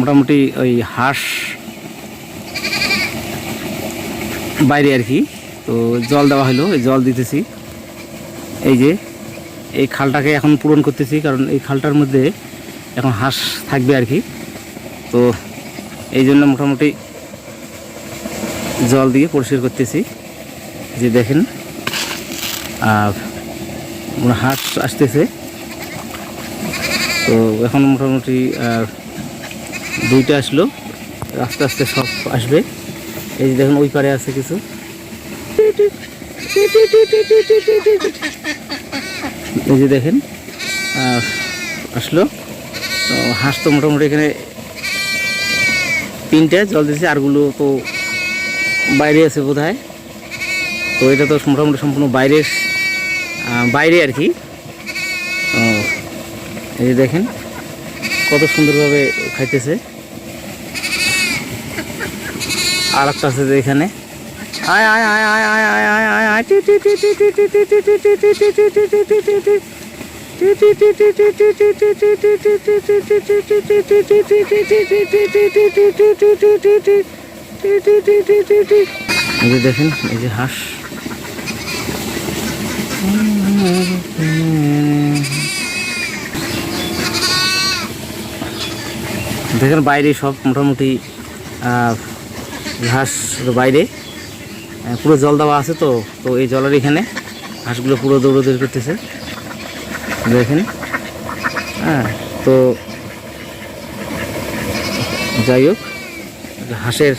মোটামুটি ওই হাঁস বাইরে আর কি। তো জল দেওয়া হলো, এই জল দিতেছি। এই যে, এই খালটাকে এখন পূরণ করতেছি, কারণ এই খালটার মধ্যে এখন হাঁস থাকবে আর কি। তো এই জন্য মোটামুটি জল দিয়ে পরিষ্কার করতেছি। যে দেখেন, আর হাঁস আসতেছে। তো এখন মোটামুটি দুইটা আসলো। আস্তে আস্তে সব আসবে। এই যে দেখুন, ওই পারে আছে কিছু। এই যে দেখেন আসলো। হাঁস তো মোটামুটি এখানে তিনটে, জল দিয়েছে আরগুলো তো বাইরে আছে বোধ তো এটা তো মোটামুটি সম্পূর্ণ বাইরের বাইরে আর কি। এই যে দেখেন, কত সুন্দরভাবে খাইতেছে। আর একটা আছে এখানে আয় আয় আয় আয় আয় আয় আয় আয় আয় দেখেন এই যে হাঁস দেখেন বাইরে সব মোটামুটি ঘাস বাইরে। পুরো জল দেওয়া আছে তো তো এই জলের এখানে ঘাসগুলো পুরো দৌড়দৌড়ি করতেছে। দেখেন। হ্যাঁ তো যাই হোক হাঁসের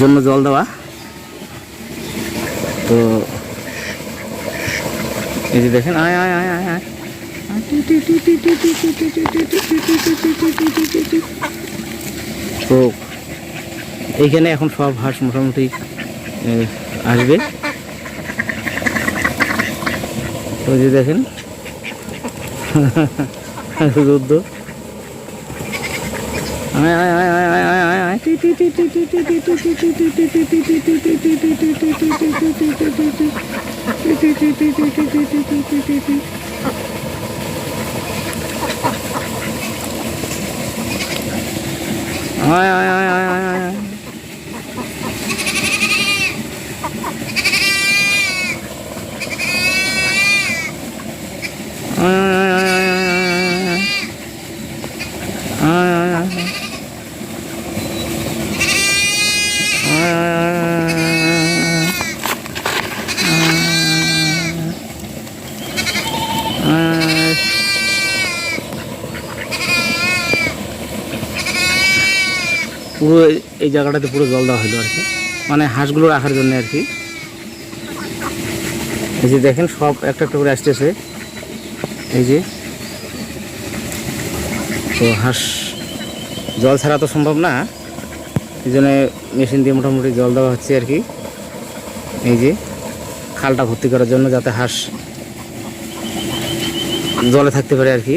জন্য জল দেওয়া। তো এই যে দেখেন, আয় আয় আয় আয় আয়। তো এইখানে এখন সব হাঁস মোটামুটি আসবে তো যে দেখেন রুদ্র আয় আয় আয় আয় আয় পুরো এই- জায়গাটাতে পুরো জল দেওয়া হলো আর কি। মানে হাঁসগুলো রাখার জন্য আর কি। যে দেখেন সব একটা একটা করে আসতেছে। এই যে তো হাঁস জল ছাড়া তো সম্ভব না এই জন্য মেশিন দিয়ে মোটামুটি জল দেওয়া হচ্ছে আর কি এই যে খালটা ভর্তি করার জন্য যাতে হাঁস জলে থাকতে পারে আর কি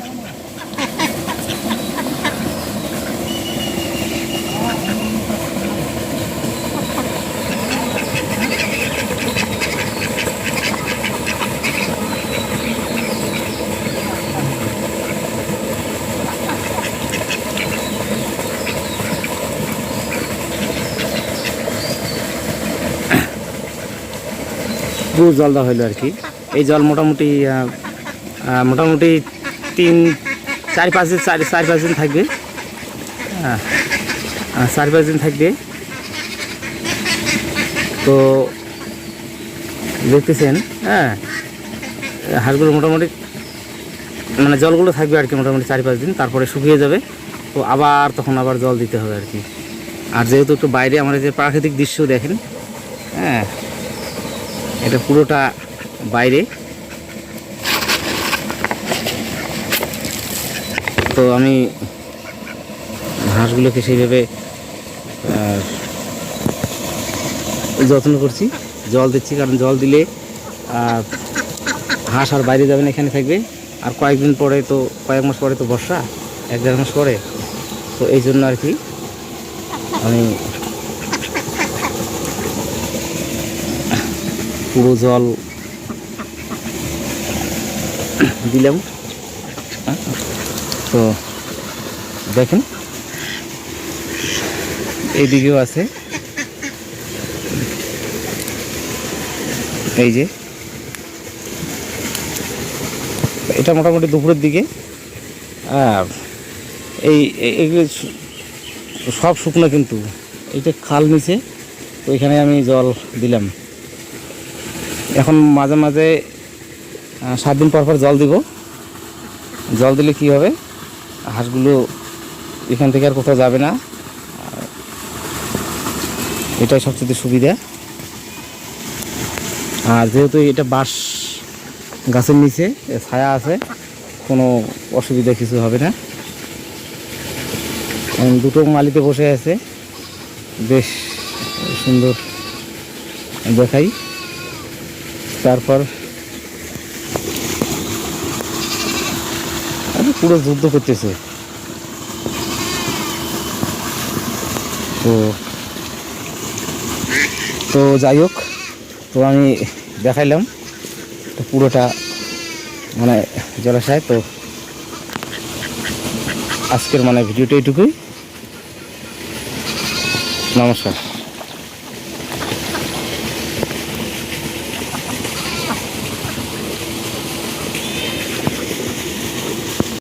পুরো জল দেওয়া হলো আর কি। এই জল মোটামুটি মোটামুটি তিন, চার পাঁচ দিন, চার চার পাঁচ দিন থাকবে। চার পাঁচ দিন থাকবে। তো দেখতেছেন হ্যাঁ হাঁসগুলো মোটামুটি মানে জলগুলো থাকবে আর কি মোটামুটি চার পাঁচ দিন, তারপরে শুকিয়ে যাবে। তো আবার তখন আবার জল দিতে হবে আর কি। আর যেহেতু একটু বাইরে আমাদের যে প্রাকৃতিক দৃশ্য দেখেন হ্যাঁ এটা পুরোটা বাইরে। তো আমি হাঁসগুলোকে সেইভাবে যত্ন করছি, জল দিচ্ছি, কারণ জল দিলে হাঁস আর বাইরে যাবে না, এখানে থাকবে। আর কয়েকদিন পরে তো, কয়েক মাস পরে তো বর্ষা, এক দেড় মাস পরে। তো এই জন্য আর কি আমি পুরো জল দিলাম? তো দেখেন এইদিকেও আছে। এই যে, এটা মোটামুটি দুপুরের দিকে। আর এই এগুলো সব শুকনো কিন্তু। এইটা খাল নিচে তো এখানে আমি জল দিলাম। এখন মাঝে মাঝে সাত দিন পর পর জল দিব। জল দিলে কি হবে? হাঁসগুলো এখান থেকে আর কোথাও যাবে না। এটাই সবচেয়ে সুবিধা। আর যেহেতু এটা বাঁশ গাছের নিচে ছায়া আছে, কোনো অসুবিধা কিছু হবে না। দুটো মালিতে বসে আছে। বেশ সুন্দর দেখাই। তারপর পুরো যুদ্ধ করতেছে। তো তো যাই হোক, তো আমি দেখাইলাম, তো পুরোটা মানে জলাশয়, তো আজকের মানে ভিডিওটা এইটুকুই। নমস্কার।